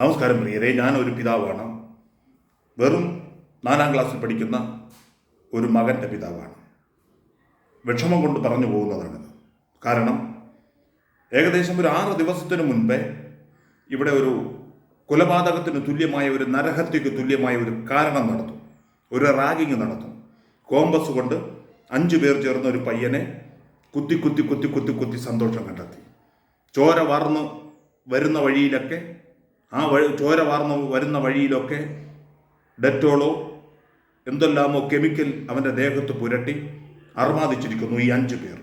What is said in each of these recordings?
നമസ്കാരം പ്രിയരെ. ഞാൻ ഒരു പിതാവാണ്. വെറും നാലാം ക്ലാസ്സിൽ പഠിക്കുന്ന ഒരു മകന്റെ പിതാവാണ്. വിഷമം കൊണ്ട് പറഞ്ഞു പോകുന്നതാണിത്. കാരണം ഏകദേശം ഒരു ആറ് ദിവസത്തിന് മുൻപേ ഇവിടെ ഒരു കൊലപാതകത്തിന് തുല്യമായ ഒരു നരഹത്യക്ക് തുല്യമായ ഒരു കാരണം നടത്തും ഒരു റാഗിങ് നടത്തും കോമ്പസ് കൊണ്ട് അഞ്ചു പേർ ചേർന്ന ഒരു പയ്യനെ കുത്തി കുത്തി കുത്തി കുത്തി കുത്തി സന്തോഷം കണ്ടെത്തി. ചോര വാർന്ന് വരുന്ന വഴിയിലൊക്കെ ആ വഴി ചോര വാർന്ന് വരുന്ന വഴിയിലൊക്കെ ഡെറ്റോളോ എന്തെല്ലാമോ കെമിക്കൽ അവന്റെ ദേഹത്ത് പുരട്ടി അർമാദിച്ചിരിക്കുന്നു ഈ അഞ്ച് പേർ.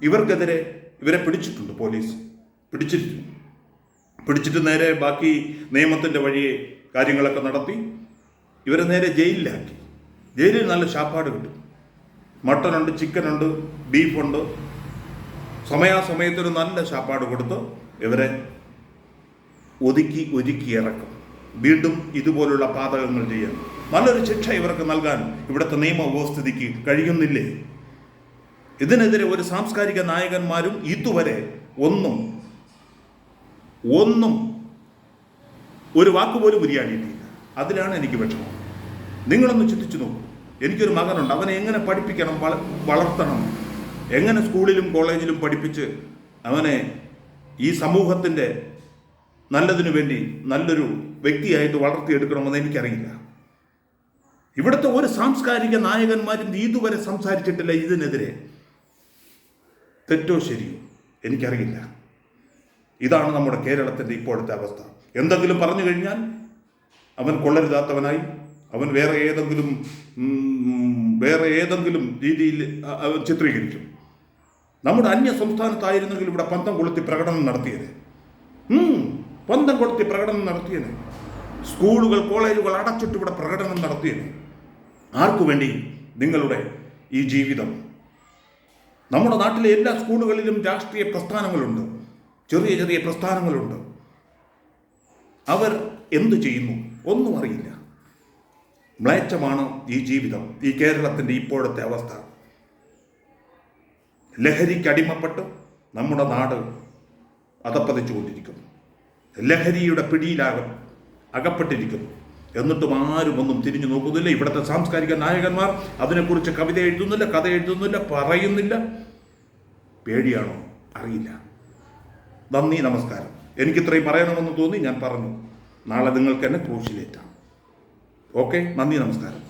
ഇവർക്കെതിരെ ഇവരെ പിടിച്ചിട്ടുണ്ട് പോലീസ്. പിടിച്ചിരിക്കുന്നു. പിടിച്ചിട്ട് നേരെ ബാക്കി നിയമത്തിന്റെ വഴിയെ കാര്യങ്ങളൊക്കെ നടത്തി ഇവരെ നേരെ ജയിലിലാക്കി. ജയിലിൽ നല്ല ശാപ്പാട് കിട്ടും. മട്ടനുണ്ട് ചിക്കനുണ്ട് ബീഫുണ്ട്. സമയാസമയത്തൊരു നല്ല ശാപ്പാട് കൊടുത്ത് ഇവരെ ഒതുക്കി ഒരുക്കി ഇറക്കും. വീണ്ടും ഇതുപോലുള്ള പാതകങ്ങൾ ചെയ്യാൻ. നല്ലൊരു ശിക്ഷ ഇവർക്ക് നൽകാൻ ഇവിടുത്തെ നിയമവ്യവസ്ഥിതിക്ക് കഴിയുന്നില്ലേ? ഇതിനെതിരെ ഒരു സാംസ്കാരിക നായകന്മാരും ഇതുവരെ ഒന്നും ഒന്നും ഒരു വാക്കുപോലും ഉരിയാടിയിട്ടില്ല. അതിലാണ് എനിക്ക് വിഷമം. നിങ്ങളൊന്ന് ചിന്തിച്ചു നോക്കൂ. എനിക്കൊരു മകനുണ്ട്. അവനെ എങ്ങനെ പഠിപ്പിക്കണം വളർത്തണം? എങ്ങനെ സ്കൂളിലും കോളേജിലും പഠിപ്പിച്ച് അവനെ ഈ സമൂഹത്തിന്റെ നല്ലതിനു വേണ്ടി നല്ലൊരു വ്യക്തിയായിട്ട് വളർത്തിയെടുക്കണമെന്ന് എനിക്കറിയില്ല. ഇവിടുത്തെ ഒരു സാംസ്കാരിക നായകന്മാരും ഇതുവരെ സംസാരിച്ചിട്ടില്ല ഇതിനെതിരെ. തെറ്റോ ശരിയോ എനിക്കറിയില്ല. ഇതാണ് നമ്മുടെ കേരളത്തിന്റെ ഇപ്പോഴത്തെ അവസ്ഥ. എന്തെങ്കിലും പറഞ്ഞു കഴിഞ്ഞാൽ അവൻ കൊള്ളരുതാത്തവനായി അവൻ വേറെ ഏതെങ്കിലും വേറെ ഏതെങ്കിലും രീതിയിൽ അവൻ ചിത്രീകരിക്കും. നമ്മുടെ അന്യ സംസ്ഥാനത്തായിരുന്നെങ്കിൽ ഇവിടെ പന്തം കൊളുത്തി പ്രകടനം നടത്തിയത്. പന്തം കൊളുത്തി പ്രകടനം നടത്തിയത് സ്കൂളുകൾ കോളേജുകൾ അടച്ചിട്ട് ഇവിടെ പ്രകടനം നടത്തിയത് ആർക്കു വേണ്ടി നിങ്ങളുടെ ഈ ജീവിതം? നമ്മുടെ നാട്ടിലെ എല്ലാ സ്കൂളുകളിലും രാഷ്ട്രീയ പ്രസ്ഥാനങ്ങളുണ്ട്. ചെറിയ ചെറിയ പ്രസ്ഥാനങ്ങളുണ്ട്. അവർ എന്തു ചെയ്യുന്നു? ഒന്നും അറിയില്ല. മ്ലേച്ഛമാണ് ഈ ജീവിതം. ഈ കേരളത്തിന്റെ ഇപ്പോഴത്തെ അവസ്ഥ. ലഹരിക്ക് അടിമപ്പെട്ട് നമ്മുടെ നാട് അതപ്പതിച്ചുകൊണ്ടിരിക്കുന്നു. ലഹരിയുടെ പിടിയിലാകും അകപ്പെട്ടിരിക്കുന്നു. എന്നിട്ടും ആരും ഒന്നും തിരിഞ്ഞു നോക്കുന്നില്ല. ഇവിടുത്തെ സാംസ്കാരിക നായകന്മാർ അതിനെക്കുറിച്ച് കവിത എഴുതുന്നില്ല കഥ എഴുതുന്നില്ല പറയുന്നില്ല. പേടിയാണോ? അറിയില്ല. നന്ദി നമസ്കാരം. എനിക്കിത്രയും പറയണമെന്ന് തോന്നി ഞാൻ പറഞ്ഞു. നാളെ നിങ്ങൾക്ക് എന്നെ ക്രൂശിലേറ്റാം. ഓക്കെ? നന്ദി നമസ്കാരം.